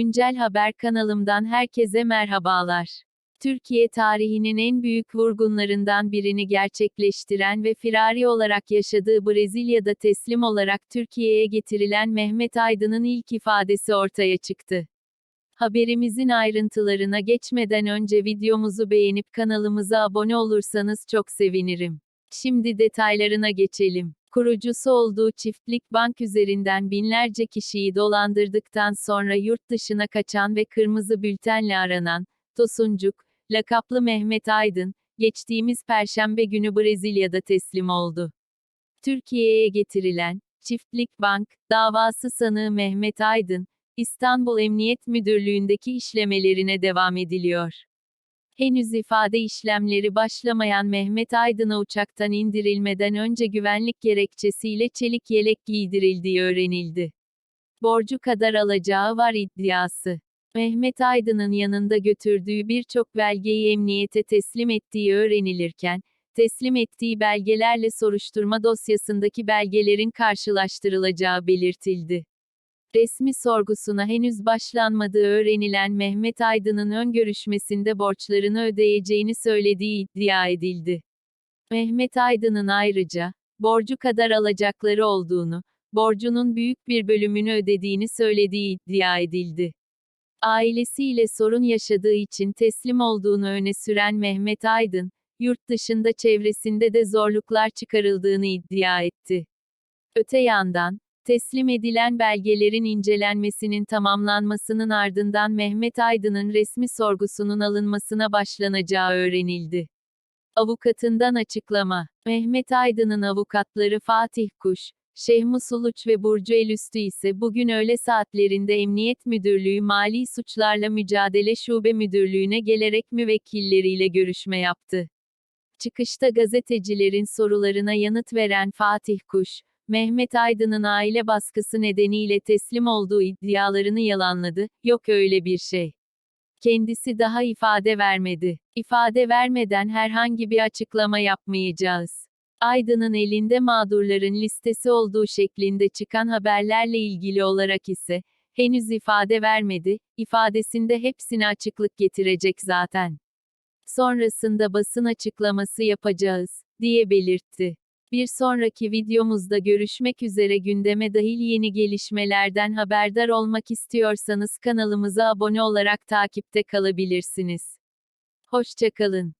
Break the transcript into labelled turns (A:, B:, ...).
A: Güncel Haber kanalımdan herkese merhabalar. Türkiye tarihinin en büyük vurgunlarından birini gerçekleştiren ve firari olarak yaşadığı Brezilya'da teslim olarak Türkiye'ye getirilen Mehmet Aydın'ın ilk ifadesi ortaya çıktı. Haberimizin ayrıntılarına geçmeden önce videomuzu beğenip kanalımıza abone olursanız çok sevinirim. Şimdi detaylarına geçelim. Kurucusu olduğu çiftlik bank üzerinden binlerce kişiyi dolandırdıktan sonra yurt dışına kaçan ve kırmızı bültenle aranan, Tosuncuk, lakaplı Mehmet Aydın, geçtiğimiz perşembe günü Brezilya'da teslim oldu. Türkiye'ye getirilen, Çiftlik Bank, davası sanığı Mehmet Aydın, İstanbul Emniyet Müdürlüğü'ndeki işlemelerine devam ediliyor. Henüz ifade işlemleri başlamayan Mehmet Aydın'a uçaktan indirilmeden önce güvenlik gerekçesiyle çelik yelek giydirildiği öğrenildi. Borcu kadar alacağı var iddiası. Mehmet Aydın'ın yanında götürdüğü birçok belgeyi emniyete teslim ettiği öğrenilirken, teslim ettiği belgelerle soruşturma dosyasındaki belgelerin karşılaştırılacağı belirtildi. Resmi sorgusuna henüz başlanmadığı öğrenilen Mehmet Aydın'ın ön görüşmesinde borçlarını ödeyeceğini söylediği iddia edildi. Mehmet Aydın'ın ayrıca, borcu kadar alacakları olduğunu, borcunun büyük bir bölümünü ödediğini söylediği iddia edildi. Ailesiyle sorun yaşadığı için teslim olduğunu öne süren Mehmet Aydın, yurt dışında çevresinde de zorluklar çıkarıldığını iddia etti. Öte yandan, teslim edilen belgelerin incelenmesinin tamamlanmasının ardından Mehmet Aydın'ın resmi sorgusunun alınmasına başlanacağı öğrenildi. Avukatından açıklama. Mehmet Aydın'ın avukatları Fatih Kuş, Şehmus Uluç ve Burcu Elüstü ise bugün öğle saatlerinde Emniyet Müdürlüğü Mali Suçlarla Mücadele Şube Müdürlüğü'ne gelerek müvekkilleriyle görüşme yaptı. Çıkışta gazetecilerin sorularına yanıt veren Fatih Kuş, Mehmet Aydın'ın aile baskısı nedeniyle teslim olduğu iddialarını yalanladı, yok öyle bir şey. Kendisi daha ifade vermedi. İfade vermeden herhangi bir açıklama yapmayacağız. Aydın'ın elinde mağdurların listesi olduğu şeklinde çıkan haberlerle ilgili olarak ise, henüz ifade vermedi, ifadesinde hepsine açıklık getirecek zaten. Sonrasında basın açıklaması yapacağız, diye belirtti. Bir sonraki videomuzda görüşmek üzere gündeme dahil yeni gelişmelerden haberdar olmak istiyorsanız kanalımıza abone olarak takipte kalabilirsiniz. Hoşçakalın.